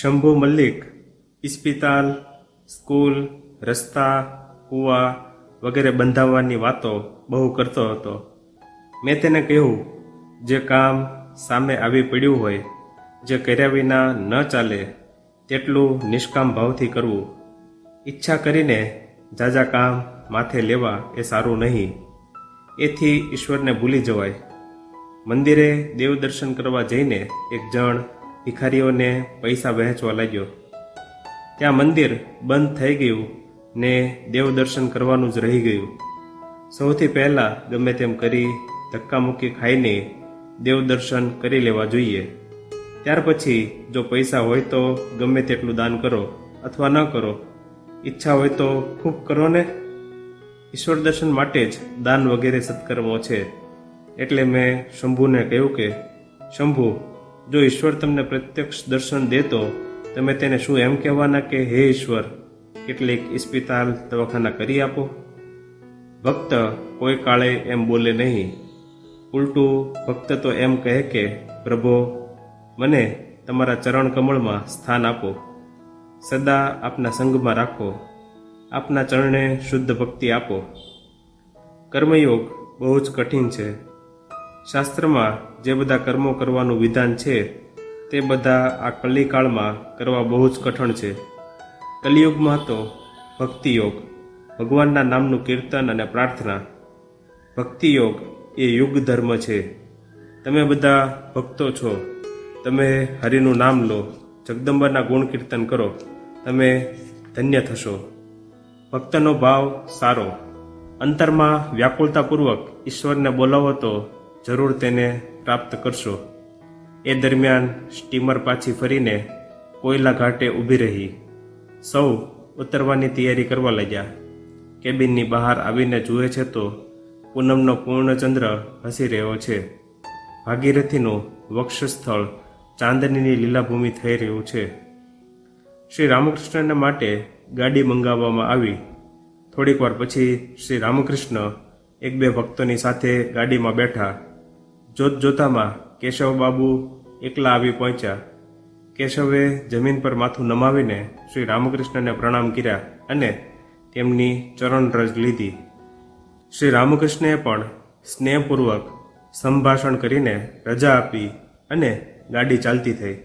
Shambhu Mallik ઇસ્પિતાલ school રસ્તા કૂવા વગેરે બંધાવવાની વાતો બહુ કરતો હતો મેં તેને કહ્યું જે કામ સામે આવી પડ્યું હોય જે કર્યા વિના ન ચાલે તેટલું નિષ્કામ ભાવથી કરવું ઈચ્છા કરીને જાજા કામ માથે લેવા એ સારું નહીં એથી ઈશ્વરને ભૂલી જવાય મંદિરે દેવ દર્શન કરવા જઈને એક જણ ભિખારીઓને પૈસા વહેંચવા લાગ્યો. ત્યાં મંદિર બંધ થઈ ગયું ને દેવ દર્શન કરવાનું જ રહી ગયું. સૌથી પહેલાં ગમે તેમ કરી ધક્કા મૂકી ખાઈને દેવ દર્શન કરી લેવા જોઈએ. ત્યાર પછી જો પૈસા હોય તો ગમે તેટલું દાન કરો અથવા ન કરો. ઈચ્છા હોય તો ખૂબ કરો ને. ઈશ્વર દર્શન માટે જ દાન વગેરે સત્કર્મો છે. એટલે મેં શંભુને કહ્યું કે, શંભુ જો ઈશ્વર તમને પ્રત્યક્ષ દર્શન દેતો, તમે તેને શું એમ કહેવાના કે, હે ઈશ્વર, કેટલીક ઇસ્પિતાલ દવાખાના કરી આપો? ભક્ત કોઈ કાળે એમ બોલે નહીં. ઉલટું ભક્ત તો એમ કહે કે, પ્રભો, મને તમારા ચરણ કમળમાં સ્થાન આપો. સદા આપના સંગમાં રાખો. આપના ચરણે શુદ્ધ ભક્તિ આપો. કર્મયોગ બહુ જ કઠિન છે. શાસ્ત્રમાં જે બધા કર્મો કરવાનું વિધાન છે, તે બધા આ કલિકાળમાં કરવા બહુ જ કઠણ છે. કલિયુગમાં તો ભક્તિ યોગ ભગવાનના નામનું કીર્તન અને પ્રાર્થના. ભક્તિ યોગ એ યુગ ધર્મ છે. તમે બધા ભક્તો છો, તમે હરિનું નામ લો જગદંબરના ગુણ કીર્તન કરો, તમે ધન્ય થશો. ભક્તનો ભાવ સારો. અંતરમાં વ્યાકુળતાપૂર્વક ઈશ્વરને બોલાવો તો જરૂર તેને પ્રાપ્ત કરશો. એ દરમિયાન સ્ટીમર પાછી ફરીને કોયલા ઘાટે ઊભી રહી. સૌ ઉતરવાની તૈયારી કરવા લાગ્યા. કેબિનની બહાર આવીને જુએ છે તો પૂનમનો પૂર્ણચંદ્ર હસી રહ્યો છે. ભાગીરથીનું વક્ષસ્થળ ચાંદનીની લીલાભૂમિ થઈ રહ્યું છે. શ્રી રામકૃષ્ણને માટે ગાડી મંગાવવામાં આવી. થોડીક વાર પછી શ્રી રામકૃષ્ણ એક બે ભક્તોની સાથે ગાડીમાં બેઠા. જોત જોતામાં કેશવ બાબુ એકલા આવી પહોંચ્યા. કેશવે જમીન પર માથું નમાવીને શ્રી રામકૃષ્ણને પ્રણામ કર્યા અને તેમની ચરણરજ લીધી. શ્રી રામકૃષ્ણએ પણ સ્નેહપૂર્વક સંભાષણ કરીને રજા આપી અને ગાડી ચાલતી થઈ.